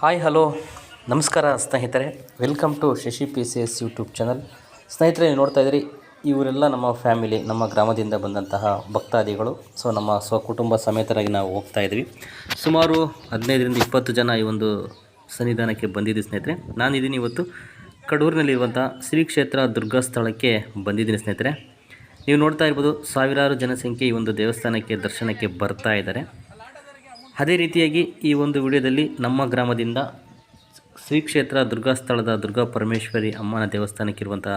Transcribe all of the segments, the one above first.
Hi, hello. ನಮಸ್ಕಾರ, ಸ್ನೇಹಿತರೆ. Welcome to Shashi P C S YouTube channel. ಸ್ನೇಹಿತರೆ, ನೀವು ನೋಡ್ತಾ ಇದ್ದೀರಿ, ಇವರೆಲ್ಲ ನಮ್ಮ ಫ್ಯಾಮಿಲಿ, ನಮ್ಮ ಗ್ರಾಮದಿಂದ ಬಂದಂತಹ ಭಕ್ತಾದಿಗಳು. ಸೊ, ನಮ್ಮ ಸ್ವಕುಟುಂಬ ಸಮೇತರಾಗಿ ನಾವು ಹೋಗ್ತಾ ಇದ್ವಿ ಸುಮಾರು ಹದಿನೈದರಿಂದ ಇಪ್ಪತ್ತು ಜನ ಈ ಒಂದು ಸನ್ನಿಧಾನಕ್ಕೆ ಬಂದಿದ್ದೀವಿ ಸ್ನೇಹಿತರೆ. ನಾನಿದ್ದೀನಿ ಇವತ್ತು ಕಡೂರಿನಲ್ಲಿರುವಂಥ ಶ್ರೀ ಕ್ಷೇತ್ರ ದುರ್ಗಾ ಸ್ಥಳಕ್ಕೆ ಬಂದಿದ್ದೀನಿ, ಸ್ನೇಹಿತರೆ. ನೀವು ನೋಡ್ತಾ ಇರ್ಬೋದು, ಸಾವಿರಾರು ಜನಸಂಖ್ಯೆ ಈ ಒಂದು ದೇವಸ್ಥಾನಕ್ಕೆ ದರ್ಶನಕ್ಕೆ ಬರ್ತಾ ಇದ್ದಾರೆ. ಅದೇ ರೀತಿಯಾಗಿ ಈ ಒಂದು ವಿಡಿಯೋದಲ್ಲಿ ನಮ್ಮ ಗ್ರಾಮದಿಂದ ಶ್ರೀ ಕ್ಷೇತ್ರ ದುರ್ಗಾ ಸ್ಥಳದ ದುರ್ಗಾ ಪರಮೇಶ್ವರಿ ಅಮ್ಮನ ದೇವಸ್ಥಾನಕ್ಕಿರುವಂಥ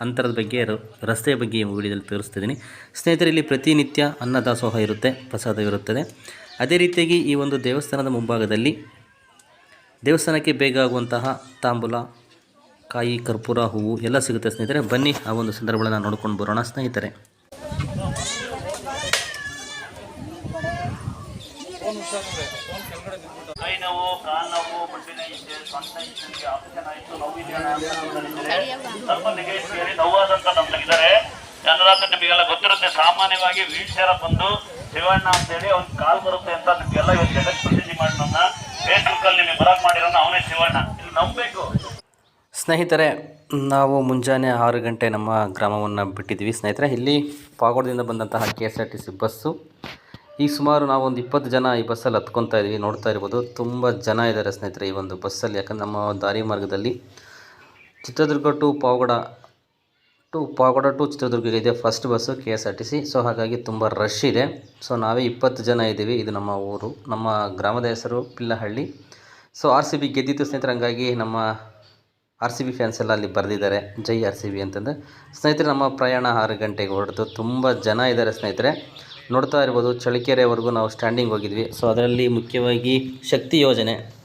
ಅಂತರದ ಬಗ್ಗೆ ರಸ್ತೆಯ ಬಗ್ಗೆ ಈ ವಿಡಿಯೋದಲ್ಲಿ ತೋರಿಸ್ತಿದ್ದೀನಿ. ಸ್ನೇಹಿತರೆ, ಇಲ್ಲಿ ಪ್ರತಿನಿತ್ಯ ಅನ್ನದಾಸೋಹ ಇರುತ್ತೆ, ಪ್ರಸಾದವಿರುತ್ತದೆ. ಅದೇ ರೀತಿಯಾಗಿ ಈ ಒಂದು ದೇವಸ್ಥಾನದ ಮುಂಭಾಗದಲ್ಲಿ ದೇವಸ್ಥಾನಕ್ಕೆ ಬೇಗ ಆಗುವಂತಹ ತಾಂಬೂಲ, ಕಾಯಿ, ಕರ್ಪೂರ, ಹೂವು ಎಲ್ಲ ಸಿಗುತ್ತೆ ಸ್ನೇಹಿತರೆ. ಬನ್ನಿ ಆ ಒಂದು ಸಂದರ್ಭಗಳನ್ನು ನೋಡ್ಕೊಂಡು ಬರೋಣ ಸ್ನೇಹಿತರೆ. ಕೈ ನೋವು, ಕಾಲು ನೋವು ಮುಟ್ಟಿನ ಹಿಂದೆ ಸೊಂಟ ಹಿಂದೆ ಆಪ್ಷನ್ ಆಯಿತು ನೋವಿದೆ ಸ್ವಲ್ಪ ನೆಗೆಟಿವ್ ನೋವಾದಂತ ನಮ್ಗಿದ್ದಾರೆ ಜನರಾತ್ರ ನಿಮಗೆಲ್ಲ ಗೊತ್ತಿರುತ್ತೆ, ಸಾಮಾನ್ಯವಾಗಿ ವೀಲ್ ಚೇರ ಬಂದು, ಶಿವಣ್ಣ ಅಂತೇಳಿ ಅವ್ನ ಕಾಲ್ ಬರುತ್ತೆ ಅಂತ ನಿಮಗೆಲ್ಲ ಇವತ್ತು ಜಗತ್ ಪ್ರಸಿದ್ಧಿ ಮಾಡೋಣ ನನ್ನ ಫೇಸ್ಬುಕ್ ಅಲ್ಲಿ ನಿಮಗೆ ಬರಕ್ ಮಾಡಿರೋ ಅವನೇ ಶಿವಣ್ಣ. ಇಲ್ಲಿ ನಂಬಬೇಕು. ಸ್ನೇಹಿತರೆ, ನಾವು ಮುಂಜಾನೆ ಆರು ಗಂಟೆ ನಮ್ಮ ಗ್ರಾಮವನ್ನು ಬಿಟ್ಟಿದ್ವಿ ಸ್ನೇಹಿತರೆ, ಇಲ್ಲಿ ಪಾಗೋಡದಿಂದ ಬಂದಂತಹ K S R T C bus. ಈಗ ಸುಮಾರು ನಾವು ಒಂದು ಇಪ್ಪತ್ತು ಜನ ಈ ಬಸ್ಸಲ್ಲಿ ಹತ್ಕೊತಾ ಇದ್ವಿ ನೋಡ್ತಾ ಇರ್ಬೋದು. ತುಂಬ ಜನ ಇದ್ದಾರೆ ಸ್ನೇಹಿತರೆ ಈ ಒಂದು ಬಸ್ಸಲ್ಲಿ. ಯಾಕಂದ್ರೆ ನಮ್ಮ ದಾರಿ ಮಾರ್ಗದಲ್ಲಿ Chitradurga to Pavagada to Pavagada to Chitradurga ಇದೆ first bus K S R T C so ಹಾಗಾಗಿ ತುಂಬ ರಶ್ ಇದೆ. ಸೊ ನಾವೇ ಇಪ್ಪತ್ತು ಜನ ಇದ್ದೀವಿ. ಇದು ನಮ್ಮ ಊರು, ನಮ್ಮ ಗ್ರಾಮದ ಹೆಸರು Pillahalli so R C B ಗೆದ್ದಿತ್ತು ಸ್ನೇಹಿತರೆ, ಹಂಗಾಗಿ ನಮ್ಮ ಆರ್ ಸಿ ಬಿ ಫ್ಯಾನ್ಸ್ ಎಲ್ಲ ಅಲ್ಲಿ ಬರೆದಿದ್ದಾರೆ. ಜೈ ಆರ್ ಸಿ ಬಿ ಅಂತಂದು. ಸ್ನೇಹಿತರೆ, ನಮ್ಮ ಪ್ರಯಾಣ ಆರು ಗಂಟೆಗೆ ಹೊರಡ್ತು. ತುಂಬ ಜನ ಇದ್ದಾರೆ ಸ್ನೇಹಿತರೆ. ನೋಡ್ತಾ ಇರ್ಬೋದು ಚಳಿಕೆರೆವರೆಗೂ ನಾವು ಸ್ಟ್ಯಾಂಡಿಂಗ್ ಹೋಗಿದ್ವಿ. ಸೊ ಅದರಲ್ಲಿ ಮುಖ್ಯವಾಗಿ ಶಕ್ತಿ ಯೋಜನೆ.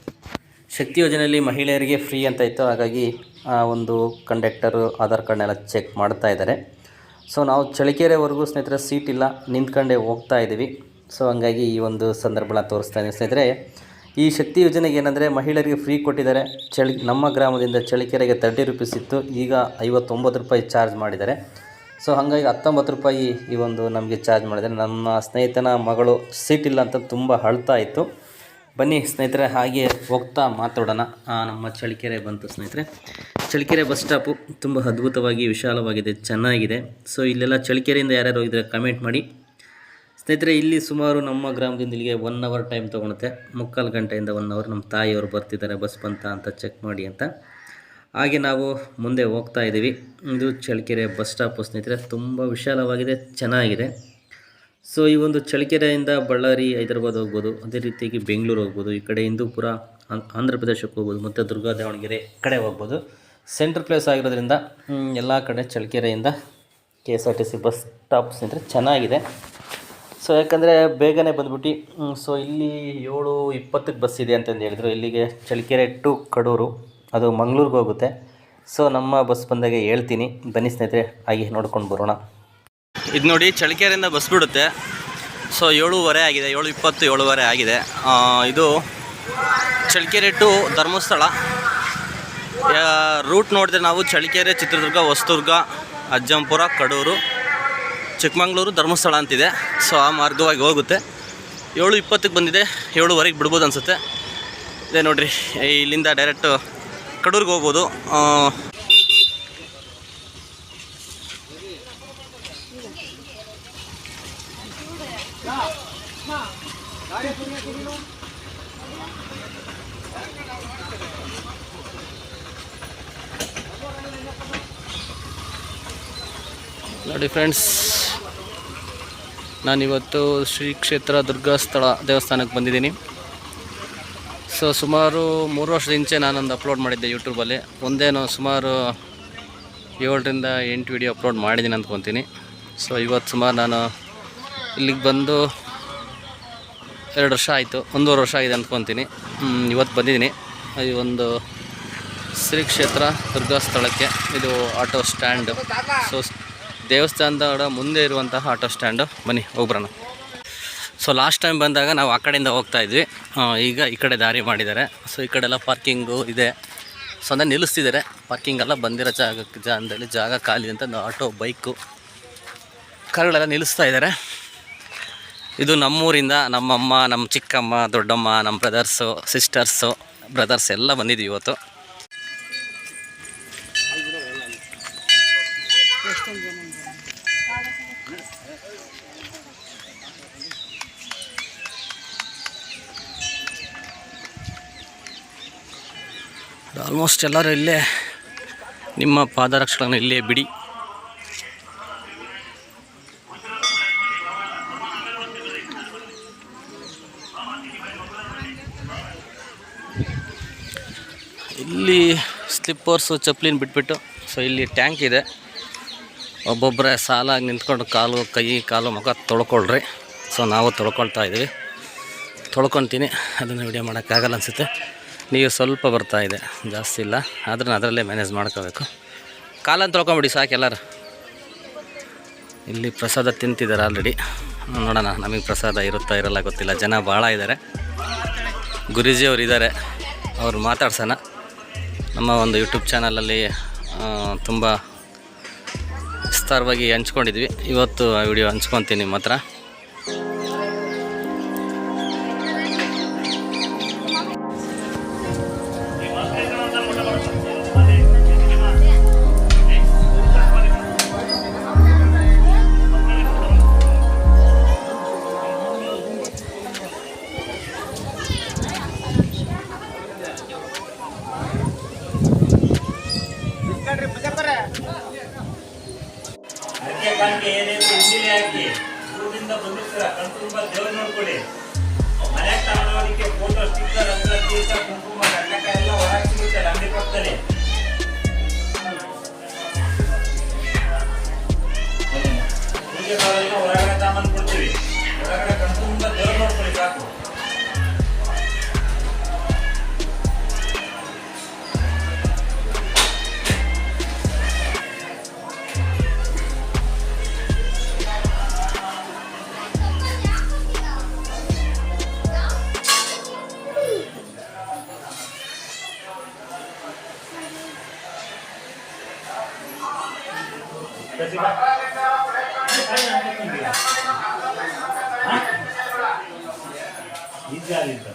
ಶಕ್ತಿ ಯೋಜನೆಯಲ್ಲಿ ಮಹಿಳೆಯರಿಗೆ ಫ್ರೀ ಅಂತ ಇತ್ತು. ಹಾಗಾಗಿ, ಆ ಒಂದು ಕಂಡಕ್ಟರು ಆಧಾರ್ ಕಾರ್ಡ್ನೆಲ್ಲ ಚೆಕ್ ಮಾಡ್ತಾ ಇದ್ದಾರೆ. ಸೊ ನಾವು ಚಳಿಕೆರೆವರೆಗೂ ಸ್ನೇಹಿತರೆ ಸೀಟ್ ಇಲ್ಲ. ನಿಂತ್ಕೊಂಡೆ ಹೋಗ್ತಾ ಇದ್ದೀವಿ. ಸೊ ಹಂಗಾಗಿ ಈ ಒಂದು ಸಂದರ್ಭನ ತೋರಿಸ್ತಾ ಇದ್ದೀನಿ ಸ್ನೇಹಿತರೆ. ಈ ಶಕ್ತಿ ಯೋಜನೆಗೆ ಏನಂದರೆ, ಮಹಿಳೆಯರಿಗೆ ಫ್ರೀ ಕೊಟ್ಟಿದ್ದಾರೆ. ಚಳಿ, ನಮ್ಮ ಗ್ರಾಮದಿಂದ ಚಳಿಕೆರೆಗೆ ತರ್ಟಿ ರುಪೀಸ್ ಇತ್ತು. ಈಗ ಐವತ್ತೊಂಬತ್ತು ರೂಪಾಯಿ ಚಾರ್ಜ್ ಮಾಡಿದ್ದಾರೆ. ಸೊ ಹಾಗಾಗಿ ಹತ್ತೊಂಬತ್ತು ರೂಪಾಯಿ ಈ ಒಂದು ನಮಗೆ ಚಾರ್ಜ್ ಮಾಡಿದೆ ನಮ್ಮ ಸ್ನೇಹಿತನ ಮಗಳು ಸೀಟ್ ಇಲ್ಲ ಅಂತ ತುಂಬ ಅಳ್ತಾ ಇತ್ತು. ಬನ್ನಿ ಸ್ನೇಹಿತರೆ, ಹಾಗೆ ಹೋಗ್ತಾ ಮಾತಾಡೋಣ. ನಮ್ಮ ಚಳಿಕೆರೆ ಬಂತು ಸ್ನೇಹಿತರೆ. ಚಳಿಕೆರೆ ಬಸ್ ಸ್ಟಾಪು ತುಂಬ ಅದ್ಭುತವಾಗಿ, ವಿಶಾಲವಾಗಿದೆ, ಚೆನ್ನಾಗಿದೆ. ಸೊ ಇಲ್ಲೆಲ್ಲ ಚಳಿಕೆರೆಯಿಂದ ಯಾರ್ಯಾರು ಹೋಗಿದ್ರೆ ಕಮೆಂಟ್ ಮಾಡಿ. ಸ್ನೇಹಿತರೆ, ಇಲ್ಲಿ ಸುಮಾರು ನಮ್ಮ ಗ್ರಾಮದಿಂದ ಇಲ್ಲಿಗೆ ಒನ್ ಅವರ್ ಟೈಮ್ ತೊಗೊಳುತ್ತೆ. ಮುಕ್ಕಾಲು ಗಂಟೆಯಿಂದ ಒನ್ ಅವರ್ ನಮ್ಮ ತಾಯಿಯವರು ಬರ್ತಿದ್ದಾರೆ ಬಸ್ ಬಂತ ಅಂತ ಚೆಕ್ ಮಾಡಿ ಅಂತ. ಹಾಗೆ ನಾವು ಮುಂದೆ ಹೋಗ್ತಾ ಇದ್ದೀವಿ. ಇದು ಚಳ್ಳಕೆರೆ ಬಸ್ ಸ್ಟಾಪ್ ಸ್ನೇಹಿತರೆ, ತುಂಬ ವಿಶಾಲವಾಗಿದೆ, ಚೆನ್ನಾಗಿದೆ. ಸೊ ಈ ಒಂದು ಚಳ್ಳಕೆರೆಯಿಂದ ಬಳ್ಳಾರಿ, ಹೈದರಾಬಾದ್ ಹೋಗ್ಬೋದು, ಅದೇ ರೀತಿಯಾಗಿ ಬೆಂಗಳೂರು ಹೋಗ್ಬೋದು, ಈ ಕಡೆ ಹಿಂದೂಪುರ ಆಂಧ್ರ ಪ್ರದೇಶಕ್ಕೆ ಹೋಗ್ಬೋದು, ಮತ್ತು ದುರ್ಗಾ ದಾವಣಗೆರೆ ಕಡೆ ಹೋಗ್ಬೋದು. ಸೆಂಟ್ರ್ ಪ್ಲೇಸ್ ಆಗಿರೋದ್ರಿಂದ ಎಲ್ಲ ಕಡೆ ಚಳ್ಳಕೆರೆಯಿಂದ K S R T C bus stop ಸ್ನೇಹಿತರೆ, ಚೆನ್ನಾಗಿದೆ. ಸೊ ಯಾಕಂದರೆ ಬೇಗನೆ ಬಂದ್ಬಿಟ್ಟು ಸೊ ಇಲ್ಲಿ ಏಳು ಇಪ್ಪತ್ತಕ್ಕೆ ಬಸ್ ಇದೆ ಅಂತಂದು ಹೇಳಿದ್ರು. ಇಲ್ಲಿಗೆ ಚಳ್ಳಕೆರೆ ಟು ಕಡೂರು. ಅದು ಮಂಗಳೂರಿಗೆ ಹೋಗುತ್ತೆ. ಸೊ ನಮ್ಮ ಬಸ್ ಬಂದಾಗ ಹೇಳ್ತೀನಿ. ಬನ್ನಿ ಸ್ನೇಹಿತರೆ ಆಗಿ ನೋಡ್ಕೊಂಡು ಬರೋಣ. ಇದು ನೋಡಿ ಚಳಿಕೆರೆಯಿಂದ ಬಸ್ ಬಿಡುತ್ತೆ. ಸೊ ಏಳುವರೆ ಆಗಿದೆ. ಏಳು ಇಪ್ಪತ್ತು, ಏಳುವರೆ ಆಗಿದೆ. ಇದು ಚಳಿಕೆರೆ ಟು ಧರ್ಮಸ್ಥಳ. ರೂಟ್ ನೋಡಿದ್ರೆ ನಾವು ಚಳಿಕೆರೆ ಚಿತ್ರದುರ್ಗ, ಹೊಸದುರ್ಗ, ಅಜ್ಜಂಪುರ, ಕಡೂರು, ಚಿಕ್ಕಮಂಗ್ಳೂರು, ಧರ್ಮಸ್ಥಳ ಅಂತಿದೆ. ಸೊ ಆ ಮಾರ್ಗವಾಗಿ ಹೋಗುತ್ತೆ. ಏಳು ಇಪ್ಪತ್ತಕ್ಕೆ ಬಂದಿದೆ. ಏಳುವರೆಗೆ ಬಿಡ್ಬೋದು ಅನಿಸುತ್ತೆ. ಇದೇ ನೋಡಿರಿ, ಇಲ್ಲಿಂದ ಡೈರೆಕ್ಟು ಕಡೂರಿಗೆ ಹೋಗ್ಬೋದು. ನೋಡಿ ಫ್ರೆಂಡ್ಸ್ ನಾನಿವತ್ತು ಶ್ರೀ ಕ್ಷೇತ್ರ ದುರ್ಗಾಸ್ಥಳ ದೇವಸ್ಥಾನಕ್ಕೆ ಬಂದಿದ್ದೀನಿ. ಸೊ ಸುಮಾರು ಮೂರು ವರ್ಷದ ಹಿಂಚೆ ನಾನೊಂದು ಅಪ್ಲೋಡ್ ಮಾಡಿದ್ದೆ ಯೂಟ್ಯೂಬಲ್ಲಿ ಒಂದೇನೋ ಸುಮಾರು ಏಳರಿಂದ ಎಂಟು ವಿಡಿಯೋ ಅಪ್ಲೋಡ್ ಮಾಡಿದ್ದೀನಿ ಅಂದ್ಕೊತೀನಿ. ಸೊ ಇವತ್ತು ಸುಮಾರು ನಾನು ಇಲ್ಲಿಗೆ ಬಂದು ಎರಡು ವರ್ಷ ಆಯಿತು ಒಂದೂವರೆ ವರ್ಷ ಆಗಿದೆ ಅಂದ್ಕೊತೀನಿ. ಇವತ್ತು ಬಂದಿದ್ದೀನಿ. ಈ ಒಂದು ಶ್ರೀ ಕ್ಷೇತ್ರ ದುರ್ಗಾ ಸ್ಥಳಕ್ಕೆ. ಇದು ಆಟೋ ಸ್ಟ್ಯಾಂಡು ಸೊ ದೇವಸ್ಥಾನದ ಮುಂದೆ ಇರುವಂತಹ ಆಟೋ ಸ್ಟ್ಯಾಂಡು ಬನ್ನಿ ಹೋಗ್ಬರೋಣ. ಸೊ ಲಾಸ್ಟ್ ಟೈಮ್ ಬಂದಾಗ ನಾವು ಆ ಕಡೆಯಿಂದ ಹೋಗ್ತಾ ಇದ್ವಿ. ಆ, ಈಗ ಈ ಕಡೆ ದಾರಿ ಮಾಡಿದ್ದಾರೆ. ಸೊ ಈ ಕಡೆ ಎಲ್ಲ ಪಾರ್ಕಿಂಗು ಇದೆ. ಸೊ ಅಂದರೆ ನಿಲ್ಲಿಸ್ತಿದ್ದಾರೆ. ಪಾರ್ಕಿಂಗ್ ಎಲ್ಲ ಬಂದಿರೋ ಜಾಗಕ್ಕೆ ಜಾಗದಲ್ಲಿ ಜಾಗ ಖಾಲಿ ಅಂತ ಆಟೋ ಬೈಕು ಕಾರುಗಳೆಲ್ಲ ನಿಲ್ಲಿಸ್ತಾ ಇದ್ದಾರೆ. ಇದು ನಮ್ಮೂರಿಂದ ನಮ್ಮಮ್ಮ, ನಮ್ಮ ಚಿಕ್ಕಮ್ಮ, ದೊಡ್ಡಮ್ಮ, ನಮ್ಮ ಬ್ರದರ್ಸು ಸಿಸ್ಟರ್ಸು ಬ್ರದರ್ಸ್ ಎಲ್ಲ ಬಂದಿದ್ದೀವಿ ಇವತ್ತು. ಆಲ್ಮೋಸ್ಟ್ ಎಲ್ಲರೂ ಇಲ್ಲೇ ನಿಮ್ಮ ಪಾದರಕ್ಷೆಗಳನ್ನು ಇಲ್ಲೇ ಬಿಡಿ. ಇಲ್ಲಿ ಸ್ಲಿಪ್ಪರ್ಸು ಚಪ್ಲಿನ ಬಿಟ್ಬಿಟ್ಟು ಸೊ ಇಲ್ಲಿ ಟ್ಯಾಂಕ್ ಇದೆ. ಒಬ್ಬೊಬ್ಬರೇ ಸಾಲಾಗಿ ನಿಂತ್ಕೊಂಡು ಕಾಲು, ಕೈ, ಕಾಲು, ಮುಖ ತೊಳ್ಕೊಳ್ರಿ. ಸೊ ನಾವು ತೊಳ್ಕೊಳ್ತಾ ಇದ್ದೀವಿ. ತೊಳ್ಕೊತೀನಿ. ಅದನ್ನು ವಿಡಿಯೋ ಮಾಡೋಕ್ಕಾಗಲ್ಲ ಅನಿಸುತ್ತೆ. ನೀವು ಸ್ವಲ್ಪ ಬರ್ತಾ ಇದೆ, ಜಾಸ್ತಿ ಇಲ್ಲ. ಆದ್ರೂ ಅದರಲ್ಲೇ ಮ್ಯಾನೇಜ್ ಮಾಡ್ಕೋಬೇಕು. ಕಾಲನ್ನು ತೊಳ್ಕೊಂಬಿಡಿ ಸಾಕು ಎಲ್ಲರೂ. ಇಲ್ಲಿ ಪ್ರಸಾದ ತಿಂತಿದ್ದಾರೆ ಆಲ್ರೆಡಿ ನೋಡೋಣ, ನಮಗೆ ಪ್ರಸಾದ ಇರುತ್ತಾ ಇರಲ್ಲ ಗೊತ್ತಿಲ್ಲ. ಜನ ಭಾಳ ಇದ್ದಾರೆ. ಗುರೂಜಿ ಅವರು ಇದ್ದಾರೆ. ಅವ್ರು ಮಾತಾಡ್ಸೋಣ. ನಮ್ಮ ಒಂದು ಯೂಟ್ಯೂಬ್ ಚಾನಲಲ್ಲಿ ತುಂಬ ವಿಸ್ತಾರವಾಗಿ ಹಂಚ್ಕೊಂಡಿದ್ವಿ. ಇವತ್ತು ಆ ವಿಡಿಯೋ ಹಂಚ್ಕೊತೀನಿ ನಿಮ್ಮ ಪೂಜೆ ಮಾಡೋದಕ್ಕೆ ಹೊರಗಡೆ ಸಾಮಾನು ಕೊಡ್ತೀವಿ ಹೊರಗಡೆ ಇದ್ದಾರಿದ್ದ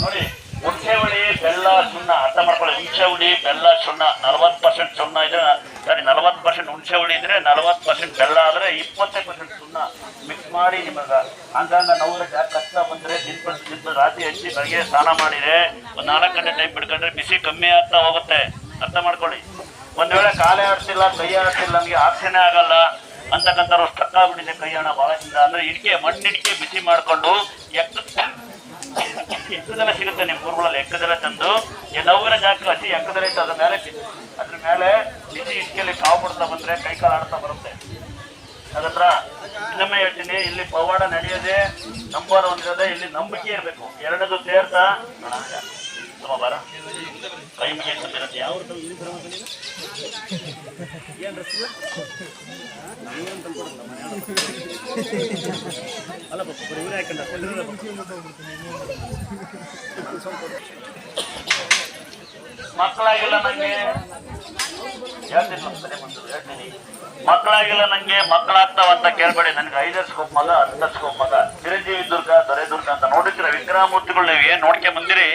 ನೋಡಿ ಹುಣಸೆ ಹುಳಿ, ಬೆಲ್ಲ ಸುಣ್ಣ, ಅರ್ಥ ಮಾಡ್ಕೊಳ್ಳಿ. ಹುಣಸೆ ಹುಳಿ, ಬೆಲ್ಲ ಸುಣ್ಣ, ನಲವತ್ತು ಪರ್ಸೆಂಟ್ ಸುಣ್ಣ ಇದ್ರೆ, ಸರಿ, ನಲವತ್ತು ಪರ್ಸೆಂಟ್ ಹುಣಸೆ ಹುಳಿ ಇದ್ರೆ ನಲವತ್ತು ಪರ್ಸೆಂಟ್ ಬೆಲ್ಲ ಆದ್ರೆ ಇಪ್ಪತ್ತೈದು ಪರ್ಸೆಂಟ್ ಸುಣ್ಣ ಮಿಕ್ಸ್ ಮಾಡಿ ನಿಮಗೆ. ಹಂಗಂಗ ನೋವು ಕಷ್ಟ ಬಂದ್ರೆ ದಿನ ದಿನ ರಾತ್ರಿ ಹಚ್ಚಿ ಬೆಳಗ್ಗೆ ಸ್ನಾನ ಮಾಡಿದ್ರೆ ಒಂದು ನಾಲ್ಕು ಗಂಟೆ ಟೈಮ್ ಬಿಡ್ಕೊಂಡ್ರೆ ಬಿಸಿ ಕಮ್ಮಿ ಆಗ್ತಾ ಹೋಗುತ್ತೆ. ಅರ್ಥ ಮಾಡ್ಕೊಳ್ಳಿ. ಒಂದ್ ವೇಳೆ ಕಾಲೇ ಆಡ್ತಿಲ್ಲ, ಕೈ ಆಡ್ತಿಲ್ಲ, ನಮಗೆ ಆಪ್ಷನೇ ಆಗಲ್ಲ. ಅಂತಕ್ಕಂಥವ್ರು ಆಗ್ಬಿಟ್ಟಿದೆ ಕೈಯಣ ಬಹಳದಿಂದ ಅಂದ್ರೆ ಇಡಿಕೆ, ಮಣ್ಣಿಡಿಕೆ ಬಿಸಿ ಮಾಡ್ಕೊಂಡು ಎಕ್ಕ ಎಕ್ಕದೆಲ್ಲ ಸಿಗುತ್ತೆ ನಿಮ್ಮ ಊರುಗಳಲ್ಲಿ ಎಕ್ಕದಲ್ಲ ತಂದು ಎಲ್ಲವರ ಜಾಗ ಹಸಿ ಎಕ್ಕದೆಲ್ಲ ಇತ್ತು ಅದ್ರ ಮೇಲೆ ಅದ್ರ ಮೇಲೆ ಬಿಸಿ ಇಟ್ಕೆಯಲ್ಲಿ ಕಾವು ಬಿಡ್ತಾ ಬಂದ್ರೆ ಕೈ ಕಾಲು ಆಡ್ತಾ ಬರುತ್ತೆ. ಅದತ್ರ ಇನ್ನೊಮ್ಮೆ ಹೇಳ್ತೀನಿ, ಇಲ್ಲಿ ಪವಾಡ ನಡೆಯದೆ ನಂಬರ್ ಒಂದಿರೋದೆ ಇಲ್ಲಿ ನಂಬಿಕೆ ಇರಬೇಕು. ಎರಡದು ಸೇರ್ತಾ ಬರ. ಕೈ ಯಾವ ಮಕ್ಕಳಾಗಿಲ್ಲ ನಂಗೆ. ಹೇಳ್ತೀನಿ ಹಾಕಂಡ ಮಕ್ಕಳಾಗಿಲ್ಲ ಹೇಳ್ತೀನಿ. ಮಕ್ಕಳಾಗಿಲ್ಲ ನಂಗೆ ಮಕ್ಕಳಾಗ್ತಾವಂತ ಕೇಳ್ಬೇಡಿ. ನನಗೆ ಐದರ್ ಸ್ಕೋಪ್ ಮಗ, ಹತ್ತರ ಸ್ಕೋಪ್ ಮಗ. ಚಿರಂಜೀವಿ ದುರ್ಗ, ದೊರೆ ದುರ್ಗ ಅಂತ ನೋಡಿದ್ರೆ ವಿಕ್ರಮಮೂರ್ತಿಗಳು ನೀವು ಏನ್ ನೋಡ್ಕೆ ಬಂದಿರಿ,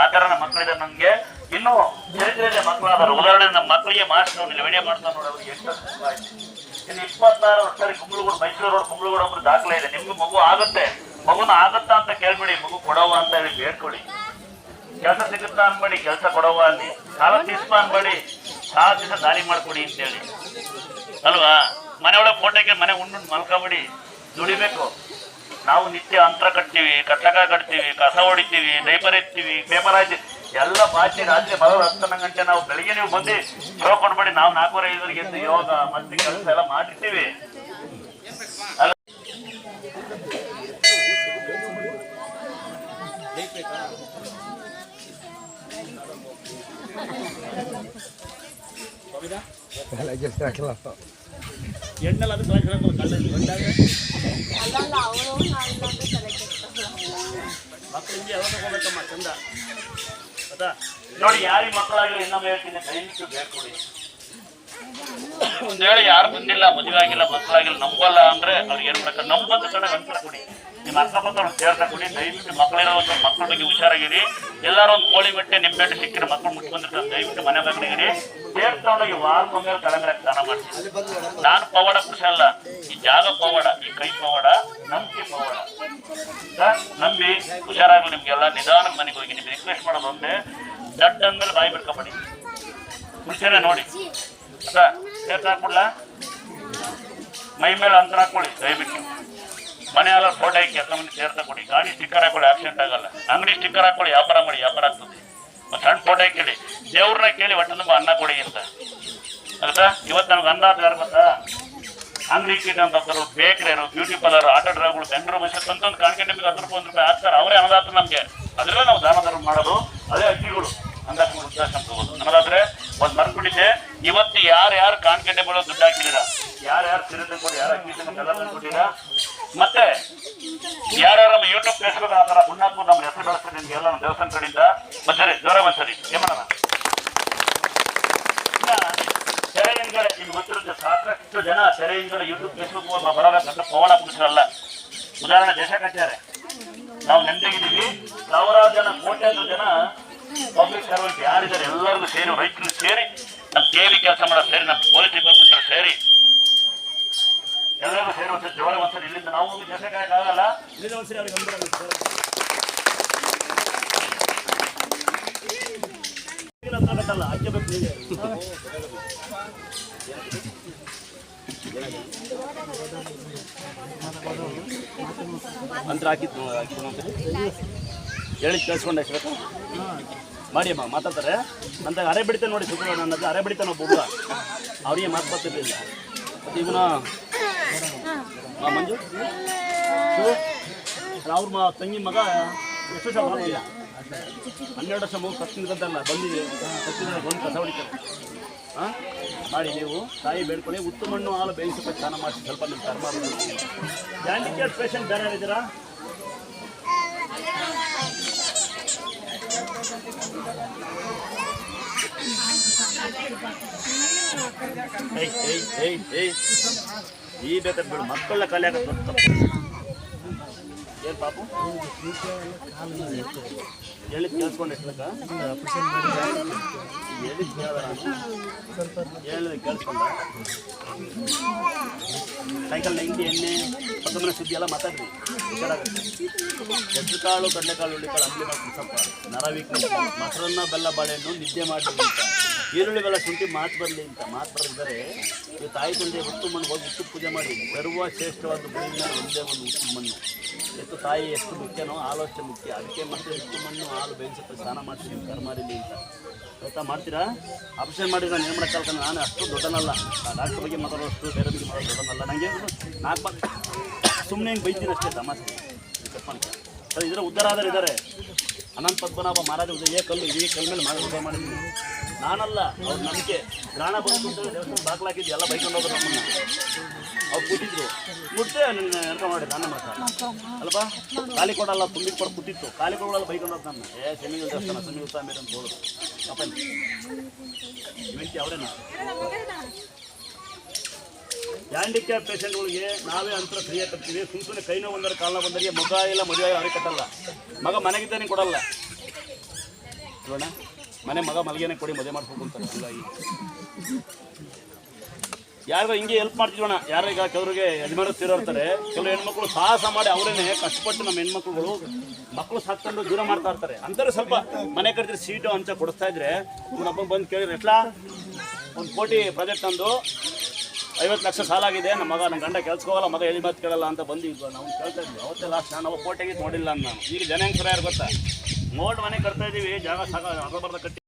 ಆ ತರ ನಮ್ಮ ನಂಗೆ. ಇನ್ನು ಚಿರಂಜೀವಿ ಮಕ್ಕಳಾದರು ಉದಾಹರಣೆ ನಮ್ಮ ಮಕ್ಕಳಿಗೆ ಮಾಸ್ಟರ್ ವಿಡಿಯೋ ಮಾಡ್ತಾ ನೋಡಿ ಅವ್ರಿಗೆ ಎಷ್ಟು ಇನ್ನು ಇಪ್ಪತ್ತಾರು ವರ್ಷದಲ್ಲಿ ಕುಂಬಳಗೂಡು ಮೈಸೂರು ಕುಂಬಳಗೂಡು ಒಬ್ರು ದಾಖಲೆ ಇದೆ. ನಿಮ್ಗೆ ಮಗು ಆಗುತ್ತೆ. ಮಗುನ ಆಗತ್ತಾ ಅಂತ ಕೇಳ್ಬೇಡಿ. ಮಗು ಕೊಡವ ಅಂತ ಹೇಳಿ ಬೇಡ್ಕೊಳ್ಳಿ ಕೆಲಸ ಸಿಗುತ್ತಾ ಅನ್ಬೇಡಿ. ಕೆಲಸ ಕೊಡವ ಅಲ್ಲಿ. ಸಾಲ ತೀರ್ಪ ಅನ್ಬೇಡಿ. ಸಾಲ ದಿವಸ ದಾರಿ ಮಾಡ್ಕೊಡಿ ಅಂತೇಳಿ ಅಲ್ವಾ? ಮನೆಯೊಳಗೆ ಒಳಗೆ ಮನೆ ಉಂಡು ಮಲ್ಕೊಬಿಡಿ. ದುಡಿಬೇಕು. ನಾವು ನಿತ್ಯ ಅಂತರ ಕಟ್ತೀವಿ. ಕಟ್ಟಕ ಕಟ್ತೀವಿ. ಕಸ ಹೊಡಿತೀವಿ. ಡೈಪರ್ ಎತ್ತೀವಿ. ಪೇಪರ್ ಹಾಕ್ತೀವಿ. ಎಲ್ಲ ಬಾಚಿ ರಾತ್ರಿ ಬರೋದು ಹತ್ತನ ಗಂಟೆ ನಾವು ಬೆಳಿಗ್ಗೆ ನೀವು ಬಂದು ತಿಳ್ಕೊಂಡು ಮಾಡಿ ನಾವು ನಾಲ್ಕೂವರೆ ಐದರಿಗೆ ಎದ್ದು ಯೋಗ ಮತ್ತೆ ಕೆಲಸ ಎಲ್ಲ ಮಾಡಿರ್ತೀವಿ. ಅಲ್ಲ ಎಣ್ಣೆಲ್ಲ ಅದಕ್ಕೆ ಕಲ್ಲಲ್ಲಿ ಬಂದಾಗ ಅಲ್ಲಲ್ಲ ಅವರು. ಮಕ್ಕಳಿಗೆ ಯಾವಾಗ ಹೋಗ್ಬೇಕಮ್ಮ ಚಂದ? ನೋಡಿ ಯಾರಿಗೆ ಮಕ್ಕಳಾಗಲಿ ಇನ್ನೊಮ್ಮೆ ಹೇಳ್ತೀನಿ ದಯವಿಟ್ಟು ಬೇಡ್ಕೊಡಿ. ಒಂದ್ ಹೇಳಿ ಯಾರು ಬಂದಿಲ್ಲ, ಮದುವೆ ಆಗಿಲ್ಲ ಮಕ್ಕಳಾಗಿಲ್ಲ ನಂಬಲ್ಲ ಅಂದ್ರೆ ಅವ್ರಿಗೆ ಏನ್ ಮಾಡಕ್ಕ ನಂಬಂತ ಕಡೆ ಕೊಡಿ, ನಿಮ್ಮ ಅಕ್ಕಪಕ್ಕ ಸೇರ್ತಾ ಕೊಡಿ, ದಯವಿಟ್ಟು ಮಕ್ಕಳಿರೋ ಒಂದು ಮಕ್ಕಳ ಬಗ್ಗೆ ಹುಷಾರಾಗಿರಿ. ಎಲ್ಲಾರು ಒಂದು ಕೋಳಿ ಬೆಟ್ಟೆ ನಿಂಬೆಟ್ಟು ಸಿಕ್ಕಿದ್ರೆ ಮಕ್ಕಳು ಮುಟ್ಕೊಂಡಿರ್ತಾರೆ ದಯವಿಟ್ಟು ಮನೆ ಮಕ್ಕಳಿಗಿರಿ ಸೇರ್ಕೊಂಡೋಗಿ ವಾರಕ್ಕೊಮ್ಮೆ ತಲೆಮೇಲೆ ಸ್ನಾನ ಮಾಡ್ತೀನಿ ನಾನು ಪವಾಡ ಖುಷಿ ಅಲ್ಲ. ಈ ಜಾಗ ಪವಾಡ, ಈ ಕೈ ಪವಾಡ, ನಂಬಿಕೆ ಪವಾಡ? ನಂಬಿ ಹುಷಾರಾಗಲಿ ನಿಮ್ಗೆಲ್ಲ ನಿಧಾನ ಮನೆಗೆ ಹೋಗಿ, ನಿಮ್ಗೆ ರಿಕ್ವೆಸ್ಟ್ ಮಾಡೋದು ಒಂದೇ ದಡ್ಡ ಅಂದ್ಮೇಲೆ ಬಾಯಿ ಬಿಡ್ಕೊಬೇಡಿ ಮುಂಚೆನೆ ನೋಡಿ. ಸೇರ್ಸ್ ಹಾಕ್ಬಿಡ್ಲಾ? ಮೈ ಮೇಲೆ ಅಂತರ ಹಾಕೊಳ್ಳಿ ದಯವಿಟ್ಟು. ಮನೆ ಎಲ್ಲ ಫೋಟೋ ಹಾಕಿ ಹತ್ತು ಮಂದಿ ಸೇರ್ತಾ ಕೊಡಿ ಗಾಡಿ ಸ್ಟಿಕ್ಕರ್ ಹಾಕೊಳ್ಳಿ ಆಕ್ಸಿಡೆಂಟ್ ಆಗಲ್ಲ. ಅಂಗಡಿ ಸ್ಟಿಕ್ಕರ್ ಹಾಕೊಳ್ಳಿ, ವ್ಯಾಪಾರ ಮಾಡಿ, ವ್ಯಾಪಾರ ಆಗ್ತದೆ. ಒಂದು ಸಣ್ಣ ಫೋಟೋ ಕೇಳಿ. ದೇವ್ರನ್ನ ಕೇಳಿ ಹೊಟ್ಟೆ ತುಂಬ ಅನ್ನ ಕೊಡಿ ಅಂತ. ಆಗುತ್ತಾ ಇವತ್ತು ನಮ್ಗೆ ಅನ್ನ ಯಾರು ಗೊತ್ತಾ? ಅಂಗಡಿ ಕೀಟ ಅಂತ ಹಾಕೋರು ಬೇಕ್ರಿಯರು ಬ್ಯೂಟಿ ಪಾರ್ಲರ್ ಆಟೋ ಡ್ರೈವರ್ಗಳು ಬೆಂಗಳೂರು ಮೈಸೂರು ತಂತಂದು ಕಾಣ್ಕೊಂಡು ನಿಮಗೆ ಹತ್ತು ರೂಪಾಯಿ, ಒಂದು ರೂಪಾಯಿ ಹಾಕ್ತಾರೆ. ಅವರೇ ಅನ್ನದಾತ ನಮಗೆ. ಅದರಲ್ಲೇ ನಾವು ದಾನ ಧರ್ಮ ಮಾಡೋದು. ಅದೇ ಅಕ್ಕಿಗಳು ಇವತ್ತು ಯಾರು ಯಾರು ಕಾಣಿಕೆ ದುಡ್ಡು ಹಾಕಿದೀರ ಯಾರು ಯಾರು ಕೊಡಿ, ಯಾರು ಅಕ್ಕಿ ಎಲ್ಲ ತಂದ್ಕೊಟ್ಟಿರಾ ಮತ್ತೆ ಯಾರ್ಯಾರು ನಮ್ಮ ಯೂಟ್ಯೂಬ್ ಫೇಸ್ಬುಕ್ ಆ ಥರ ನಮ್ಮ ಹೆಸರು ಬೆಳೆಸ್ತಾರೆ ನಿಮ್ಗೆ ಎಲ್ಲ ನಮ್ಮ ದೇವಸ್ಥಾನ ಕಡೆಯಿಂದ? ಬಸರಿ ಜೋರ ಸರಿ ಏನ್ ಮಾಡೋಣ? ಸೆರೆ ನಿಮ್ಗೆ ಗೊತ್ತಿರುತ್ತೆ, ಸಾಕಷ್ಟು ಜನ ಸೆರೆ ಯೂಟ್ಯೂಬ್ ಫೇಸ್ಬುಕ್ ಬರೋಬೇಕಂತ ಪವನ ಪುರುಷರಲ್ಲ. ಉದಾಹರಣೆ ದೇಶ ಕಟ್ಟಾರೆ ನಾವು ನೆಮ್ಮದಿಗಿದ್ದೀವಿ ಸಾವಿರಾರು ಜನ, ಕೋಟ್ಯಾಂತರ ಜನ ಪಬ್ಲಿಕ್ ಸರ್ವೆಂಟ್ ಯಾರಿದ್ದಾರೆ ಎಲ್ಲರಿಗೂ ಸೇರಿ, ರೈತರು ಸೇರಿ ನಮ್ಮ ವಿ ಕೆಲಸ ಮಾಡೋ ಸೇರಿ, ನಮ್ಮ ಪೊಲೀಸ್ ಡಿಪಾರ್ಟ್ಮೆಂಟ್ ಸೇರಿ. ಎಲ್ಲರಿಗೂ ಸೇರಿ ಒಂದ್ಸರಿ ಜೋರ ಒಂದ್ಸರಿ ಇಲ್ಲಿಂದ ನಾವು ಆಗಲ್ಲ. ಮಂತ್ರ ಹಾಕಿದ್ದು ಅಂತೀರಿ ಹೇಳಿ. ಕೇಳಿಸ್ಕೊಂಡು ಎಷ್ಟು ಮಾಡಿ ಅಮ್ಮ, ಮಾತಾಡ್ತಾರೆ. ಅಂತ ಅರೆ ಬಿಡ್ತೇನೆ ನೋಡಿ ಶುಕ್ರವಾರ ನನ್ನದು ಅರೆ ಒಬ್ಬ ಹುಡುಗ. ಅವರಿಗೆ ಮಾತು ಬರ್ತಿರ್ಲಿಲ್ಲ. ಮತ್ತು ಇವನ ಮಂಜು? ಅವ್ರ ಮ ತಂಗಿ ಮಗ ಎಷ್ಟು ವರ್ಷ ಬರೋದಿಲ್ಲ ಹನ್ನೆರಡು ವರ್ಷ ಮಗು ಕತ್ತಿಂದಲ್ಲ ಬಂದಿದೆ. ಕಷ್ಟ ಬಂದು ಕಸ ಹೊಡಿತಾರೆ. ಹಾಂ ಮಾಡಿ ನೀವು ತಾಯಿ ಬೇಡ್ಕೊಳ್ಳಿ ಉತ್ತು ಮಣ್ಣು ಹಾಲು ಬೇಯಿಸಬೇಕು ಸ್ನಾನ ಮಾಡಿ ಸ್ವಲ್ಪ ನಿಮ್ಮ ಕರ್ಮ ಹ್ಯಾಂಡಿಕ್ಯಾಪ್ ಪೇಷಂಟ್ ಬೇರೆ ಯಾರಿದ್ದೀರಾ? ಏಯ್ ಏಯ್ ಏಯ್ ಏಯ್. ಈ ಬೇಕಾದ್ರೆ ಬಿಡು ಮಕ್ಕಳ ಕಲೆ ಆಗತ್ತೆ ತಪ್ಪು ಏನು ಪಾಪು ಹೇಳಿದ್ ಕೇಳಿಸ್ಕೊಂಡು ಎಷ್ಟಕ್ಕ ಹೇಳಿದ್ ಕೇಳ್ದ ನಾನು ಹೇಳಿದ್ ಕೇಳಿಸ್ಕೊಂಡ ಸೈಕಲ್ ಹಿಂಡಿ ಎಣ್ಣೆ ಪಕ್ಕಮನೆ ಸುದ್ದಿ ಎಲ್ಲ ಮಾತಾಡ್ರಿ ಹುಷಾರಾಗುತ್ತೆ ಹೆಸರು ಕಾಳು ಕಡಲೆಕಾಳು ಹುಳ್ಳಿಕಾಳು ಅಂಬ್ಲಿ ಮಾಡಿ ಸ್ವಲ್ಪ ನರ ವೀಕ್ನೆಸ್ ಮೊಸರನ್ನ ಬೆಲ್ಲ ಬಾಳೆಹಣ್ಣು ನಿದ್ದೆ ಮಾಡಲಿ ಅಂತ ಈರುಳ್ಳಿ ಬೆಲ್ಲ ಶುಂಠಿ ಮಾತು ಬರಲಿ ಅಂತ ಮಾತು ಬರೆದಿದ್ದಾರೆ. ಈ ತಾಯಿ ತಂದೆ ಹುಟ್ಟು ಮಣ್ಣು ಹೋಗಿ ಹುಟ್ಟು ಪೂಜೆ ಮಾಡಿ. ಸರ್ವ ಶ್ರೇಷ್ಠವಾದ ಭೂಮಿಯ ಒಂದೇ ಒಂದು ಹುಟ್ಟು ಮಣ್ಣು. ಎತ್ತು ತಾಯಿ ಎಷ್ಟು ಮುಖ್ಯನೋ ಹಾಲು ಅಷ್ಟೇ ಮುಖ್ಯ. ಅದಕ್ಕೆ ಮತ್ತೆ ಹುಟ್ಟು ಮಣ್ಣು, ಹಾಲು ಬೇಯಿಸುತ್ತೆ ಸ್ನಾನ ಮಾಡ್ತೀನಿ ಕರ್ಮಾರಿಲಿ ಅಂತ. ಆಯ್ತಾ, ಮಾಡ್ತೀರಾ? ಅಪ್ಷನ್ ಮಾಡಿದ್ರೆ ನಾನು ಏನು ಮಾಡೋಕ್ಕಾಗ್ತಾನೆ ನಾನು ಅಷ್ಟು ದೊಡ್ಡನಲ್ಲ. ಡಾಕ್ಟರ್ ಬಗ್ಗೆ ಮಾತಾಡೋಷ್ಟು ಬೇರೆ ಬಗ್ಗೆ ಮಾತಾಡೋ ದೊಡ್ಡನಲ್ಲ. ನನಗೆ ನಾಲ್ಕು ಸುಮ್ಮನೆ ಹಿಂಗೆ ಬೈತೀನಿ ಅಷ್ಟೇ ತಮಾಷೆ. ಕಪ್ಪಣಿಕೆ ಸರ್, ಇದರ ಉದ್ಧಾರ ಆದ್ರೆ ಇದ್ದಾರೆ ಅನಂತ ಪದ್ಮನಾಭ ಮಹಾರಾಜ ಉದಯ ಕಲ್ಲು ಈ ಕಲ್ಲು ಮೇಲೆ ಮಾಡಿ ಉದ್ಧಾರ ಮಾಡಿದ್ದೀನಿ. ನಾನಲ್ಲ, ಅವ್ರ ನಂಬಿಕೆ ಗ್ರಾಣ ಬಂದು ದೇವಸ್ಥಾನ ಬಾಗ್ಲಾಕಿದ್ದು ಎಲ್ಲ ಬೈಕೊಂಡು ಹೋಗೋದು ನಮ್ಮನ್ನ. ಅವ್ರು ಕೂತಿದ್ರು. ಮುಟ್ಟೆ ನನ್ನ ಎನ್ಕ ಮಾಡಿ ನನ್ನ ಮಾಡ್ತಾರೆ ಅಲ್ವಾ? ಖಾಲಿ ಕೊಡಲ್ಲ ತುಂಬಿಟ್ಟು ಕೊಡ ಕೂತಿತ್ತು. ಖಾಲಿ ಕೊಡಲ್ಲ ಬೈಕೊಂಡು ಹೋದ್ ನನ್ನ ಏ ಸಮಿ ದೇವಸ್ಥಾನ ಉತ್ಸಾಹ ಮೇಲೆ ಅಂತ ಹೋದ್ರು ಅಪ್ಪನ್ ಇವೆಂಟಿ ಅವರೇನ ಹ್ಯಾಂಡಿಕ್ಯಾಪ್ ಪೇಷಂಟ್ಗಳಿಗೆ ನಾವೇ ಅಂತರ ಕ್ರಿಯೆ ಕಟ್ತೀವಿ. ಸುಮ್ ಸುಮ್ಮನೆ ಕೈನ ಬಂದರೆ, ಕಾಲ ಬಂದರಿಗೆ ಮಗ ಇಲ್ಲ ಮದುವೆ ಅವ್ರಿಗೆ ಕಟ್ಟಲ್ಲ. ಮಗ ಮನೆಗಿದ್ದಾನೆ ಕೊಡಲ್ಲ. ನೋಡೋಣ ಮನೆ ಮಗ ಮಲಗೇನೆ ಕೊಡಿ, ಮದುವೆ ಮಾಡ್ಬೇಕು ಎಲ್ಲ ಹಂಗಾಗಿ ಯಾರಿಗೋ ಹಿಂಗೆ ಹೆಲ್ಪ್ ಮಾಡ್ತಿದ್ವಣ ಯಾರೀಗ ಕೆಲವರಿಗೆ ಯಜಮಾನ ತೀರೋರ್ತಾರೆ ಕೆಲವು ಹೆಣ್ಮಕ್ಳು ಸಾಹಸ ಮಾಡಿ ಅವರೇನೆ ಕಷ್ಟಪಟ್ಟು ನಮ್ಮ ಹೆಣ್ಮಕ್ಳುಗಳು ಮಕ್ಕಳು ಸಾಕ್ಕೊಂಡು ದೂರ ಮಾಡ್ತಾ ಇರ್ತಾರೆ. ಅಂತಾರೆ ಸ್ವಲ್ಪ ಮನೆ ಕಟ್ಟಿದ್ರೆ ಸೀಟು ಅಂತ ಕೊಡಿಸ್ತಾ ಇದ್ರೆ ನಮ್ಮಪ್ಪ ಬಂದು ಕೇಳಿದ್ರೆ, ಎಟ್ಲಾ? ಒಂದು ಕೋಟಿ ಪ್ರಾಜೆಕ್ಟ್ ತಂದು ಐವತ್ತು ಲಕ್ಷ ಸಾಲ ಆಗಿದೆ. ನಮ್ಮ ಮಗ ನಮ್ಮ ಗಂಡ ಕೆಲ್ಸಕ್ಕೋಗಲ್ಲ, ಮಗ ಎಲ್ಲಿ ಮಾತು ಕೇಳಲ್ಲ ಅಂತ ಬಂದು ಈಗ ನಾವು ಕೇಳ್ತಾ ಇದ್ವಿ. ಅವತ್ತೇ ಲಾಸ್ಟ್ ನಾನು ಕೋಟೆಗೆ ನೋಡಿಲ್ಲ ನಾನು. ಈಗ ಜನ ಹೆಂಗ್ ಯಾರು ಗೊತ್ತಾ? ಮೋಲ್ಡ್ ಮನೆ ಕಟ್ತಾ ಇದೀವಿ, ಜಾಗ ಸಾಕ ಕಟ್ಟಿ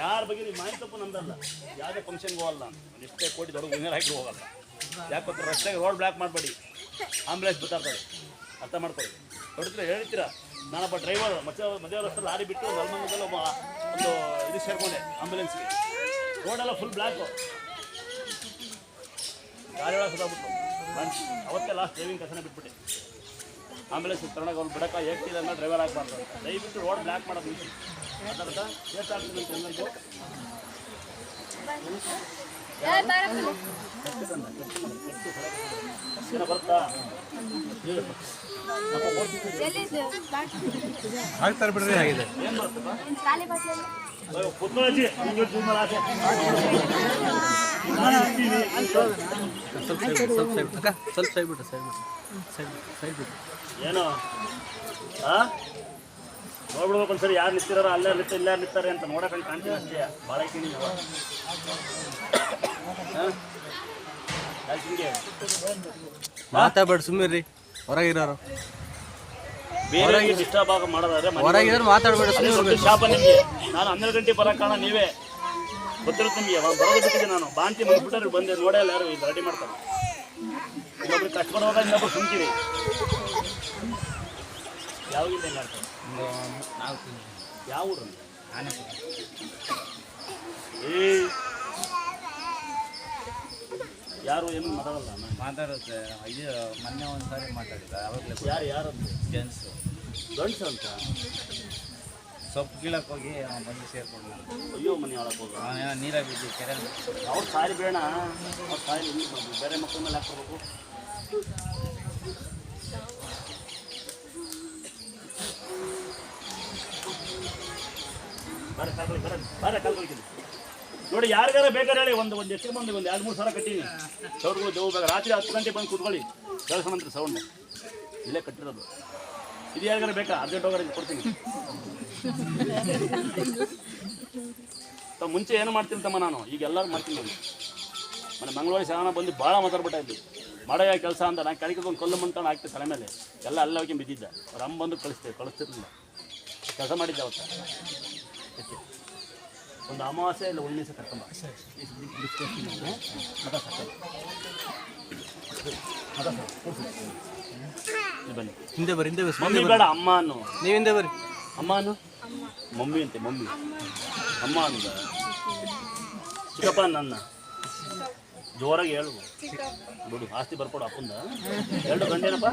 ಯಾರ ಬಗ್ಗೆ ನೀವು ಮಾಹಿತಿ ತಪ್ಪು ನಮ್ದಲ್ಲ ಯಾವುದೇ ಫಂಕ್ಷನ್ಗೆ ಹೋಗಲ್ಲ. ಎಷ್ಟೇ ಕೋಟಿ ದೊಡ್ಡ ವಿನರ್ ಹಾಕಿ ಹೋಗಲ್ಲ. ಯಾಕೆ ರಸ್ತೆಗೆ ರೋಡ್ ಬ್ಲಾಕ್ ಮಾಡಬೇಡಿ. ಆಂಬುಲೆನ್ಸ್ ಬರ್ತಾರೆ ಅರ್ಥ ಮಾಡ್ಕೊಳ್ಳಿ. ಹೊಡ್ತೀರ ಹೇಳ್ತೀರಾ? ನಾನೊಬ್ಬ ಡ್ರೈವರ್ ಮಧ್ಯ ಮಧ್ಯ ರಸ್ತೆ ಲಾರಿ ಬಿಟ್ಟು ಒಂದು ಅಲ್ಮಂಗದಲ್ಲಿ ಒಬ್ಬ ಒಂದು ಇದು ಸೇರ್ಕೊಂಡೆ ಆಂಬುಲೆನ್ಸ್ಗೆ ರೋಡೆಲ್ಲ ಫುಲ್ ಬ್ಲ್ಯಾಕು ಗಾಡಿ ಒಳಗೆ ಸುತ್ತಾಗ್ಬಿಟ್ಟು ಬಂದು ಅವತ್ತೇ ಲಾಸ್ಟ್ ಡ್ರೈವಿಂಗ್ ಕೆಲಸನೇ ಬಿಟ್ಬಿಟ್ಟೆ. ಆಂಬುಲೆನ್ಸ್ ಕರ್ನಾಟಕ ಅವ್ರು ಬಿಡಕ್ಕೆ ಹೇಗಿದೆ ಅಂದ್ರೆ ಡ್ರೈವರ್ ಆಗಬಾರ್ದು ಅಂತ. ದಯವಿಟ್ಟು ರೋಡ್ ಬ್ಲ್ಯಾಕ್ ಮಾಡೋದು ಅಂತ ಎಲ್ಲರಿಗೂ. ಆಗ್ತಾರೆ ಬಿಡ್ರಿ ಆಗಿದೆ. ಏನು ಕುತ್ಕೊಳ್ಳಿ ನಿಮ್ಗೆ ಜೂಮ್ ಮಾಡಿ. ಸ್ವಲ್ಪ ಸೈಡ್ ಬಿಟ್ಟು ಸೈಡ್ ಬಿಟ್ಟು ಸೈಡ್ ಸೈಡ್ ಬಿಟ್ಟು ಏನು ಆ ನೋಡ್ಬಿಡ್ಬೇಕು ಒಂದ್ಸರಿ ಯಾರು ನಿಂತಿರೋ ಅಲ್ಲೇ ನಿಂತ ಇಲ್ಲೇ ನಿಂತಾರೆ ಅಂತ ನೋಡಕ್ಕೆ ಕಾಣ್ತೀನಿ ಅಷ್ಟೇ ಭಾಳ ಐತೀನಿ ಹಿಂಗೆ ಮಾತಾಡ್ಬೇಡ ಸುಮ್ಮನೆ ಹೊರಗಿರೋರು. ಬೇರೆ ಡಿಸ್ಟರ್ಬ್ ಆಗ ಮಾಡೋದಾದ್ರೆ ಹೊರಗಿರೋರು ಮಾತಾಡ್ಬೇಡ ಶಾಪ ನಿಮಗೆ. ನಾನು ಹನ್ನೆರಡು ಗಂಟೆ ಬರೋ ಕಾರಣ ನೀವೇ. ಗೊತ್ತಿರುತ್ತೆ ನಿಮಗೆ ಅವಾಗ ಬರೋದು ಬಿಟ್ಟಿದ್ದೆ ನಾನು. ಬಾಂತಿ ಮಗ್ಬಿಟ್ಟರು ಬಂದೆ ನೋಡೇ ಅಲ್ಲ ಯಾರು ಇದು ರೆಡಿ ಮಾಡ್ತಾರೆ. ಇನ್ನೊಬ್ರು ಕಷ್ಟ ಹೋದಾಗ ಇನ್ನೊಬ್ರು ಸುಮ್ತೀವಿ. ಯಾವ ಇಲ್ಲ ಮಾಡ್ತಾರೆ? ಯಾವ ಊರು? ಏ. ಯಾರು ಏನು ಮಾತಾಡಲ್ಲ. ಮಾತಾಡುತ್ತೆ. ಇದು ಮೊನ್ನೆ ಒಂದು ಸಾರಿ ಮಾತಾಡಿದ ಅವಾಗಲೇ ಯಾರು ಯಾರು ಜೆಂಟ್ಸು ಗಂಡ್ಸು ಅಂತ? ಸೊಪ್ಪು ಕೀಳಕ್ಕೆ ಹೋಗಿ ಅವ್ನು ಬಂದು ಸೇರ್ಕೊಂಡು ಅಯ್ಯೋ ಮನೆ ಒಳಗೆ ಹೋಗ ಅವನೇನೋ ನೀರಾಗ ಬಿದ್ದು ಕೆರೆ ಅವ್ರ ಸಾರಿ ಬೇಡ. ಅವ್ರ ಸಾರಿ ಇಲ್ಲಿ ಬಂದು ಬೇರೆ ಮಕ್ಕಳ ಮೇಲೆ ಹಾಕ್ಕೋಬೇಕು ಬರ ಕಾಲ್ಗೊಳಿ ಬರ ಬರ ನೋಡಿ ಯಾರಿಗಾರ ಬೇಕಾದ್ರೆ ಹೇಳಿ ಒಂದು ಒಂದು ಎಷ್ಟು ಬಂದು ಒಂದು ಎರಡು ಮೂರು ಸಾವಿರ ಕಟ್ಟೀನಿ ಸೌಡ್ಗಳು ದೇವ್ ಬೇಕಾ ರಾತ್ರಿ ಹತ್ತು ಗಂಟೆ ಬಂದು ಕೂತ್ಕೊಳ್ಳಿ. ಕೆಲಸ ಮಂತ್ರಿ ಸೌಂಡ್. ಇಲ್ಲೇ ಕಟ್ಟಿರೋದು. ಇದು ಯಾರಿಗಾರ ಬೇಕಾ? ಅರ್ಜೆಂಟ್ ಹೋಗೋರಿಗೆ ಕೊಡ್ತೀನಿ. ತ- ಮುಂಚೆ ಏನು ಮಾಡ್ತೀನಿ ತಮ್ಮ ನಾನು? ಈಗ ಎಲ್ಲರೂ ಮಾಡ್ತೀನಿ ನಾನು. ಮನೆ ಮಂಗಳವಾರ ಶಾನ ಬಂದು ಭಾಳ ಮಾತಾಡ್ಬಿಟ್ಟ ಮಾಡೋ ಕೆಲಸ ಅಂತ ನಾನು ಬಂದು ಕಲ್ಲು ಮಂತಾಣ ಹಾಕ್ತೆ ತಲೆ ಮೇಲೆ. ಎಲ್ಲ ಅಲ್ಲ ಹೋಗಿ ಬಿದ್ದಿದ್ದೆ. ಅವ್ರ ಅಮ್ಮ ಬಂದು ಕಳಿಸ್ತೇವೆ ಕಳಿಸ್ತಿರ್ಲಿಲ್ಲ. ಕೆಲಸ ಮಾಡಿದ್ದೆ ಅವತ್ತ. ಒಂದು ಅಮಾವಾಸ್ಯೆ ಇಲ್ಲ ಉಳ್ಳಿಸ ಕರ್ಕೊಂಬ. ಬನ್ನಿ. ಹಿಂದೆ ಬರ್ರಿ ಹಿಂದೆ ಬರ್ರಿ. ಮಮ್ಮಿ ಬೇಡ ಅಮ್ಮ ಅನ್ನು ನೀವು ಹಿಂದೆ ಬರ್ರಿ. ಅಮ್ಮ. ಅನ್ನು ಮಮ್ಮಿ ಅಂತೆ ಮಮ್ಮಿ. ಅಮ್ಮ. ಚಿಕ್ಕಪ್ಪ ನನ್ನ. ಜೋರಾಗಿ ಹೇಳು. ಬಿಡು ಆಸ್ತಿ ಬರ್ಕೊಡು ಅಪ್ಪಂದ. ಎರಡು ಗಂಟೆನಪ್ಪ?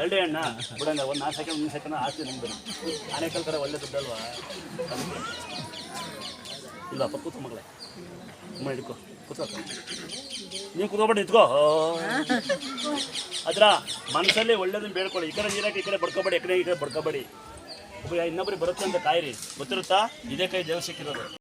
ಎರಡೇ ಅಣ್ಣ ಬಿಡಂಗ ಒಂದು ನಾಲ್ಕು ಸೆಕೆಂಡ್ ಒಂದು ಸೆಕೆಂಡ್ ಆಸ್ತಿ ನಿಮ್ದು. ಆನೆ ಕಲ್ತಾರೆ ಒಳ್ಳೆ ದುಡ್ಡಲ್ವಾ ಇಲ್ಲ ಅಪ್ಪ ಕೂತು ಮಗಳೇ. ಸುಮ್ಮನೆ ಹಿಡ್ಕೊ ಕೂತ್ಕೋ. ನೀವು ಕುತ್ಕೊಬೇಡಿ ನಿಂತ್ಕೋ. ಅದ್ರ ಮನಸ್ಸಲ್ಲಿ ಒಳ್ಳೇದನ್ನ ಬೇಡ್ಕೊಳ್ಳಿ. ಈ ಕಡೆ ನೀರಾಕಿ, ಈ ಕಡೆ ಬಡ್ಕೋಬೇಡಿ, ಈ ಕಡೆ ಈ ಕಡೆ ಬಡ್ಕೋಬೇಡಿ. ಇನ್ನೊಬ್ರಿಗೆ ಬರುತ್ತೆ ಅಂತ ಕಾಯಿರಿ. ಗೊತ್ತಿರುತ್ತಾ? ಇದೇ ಕೈ ದೇವ್ ಸಿಕ್ಕಿರೋದು.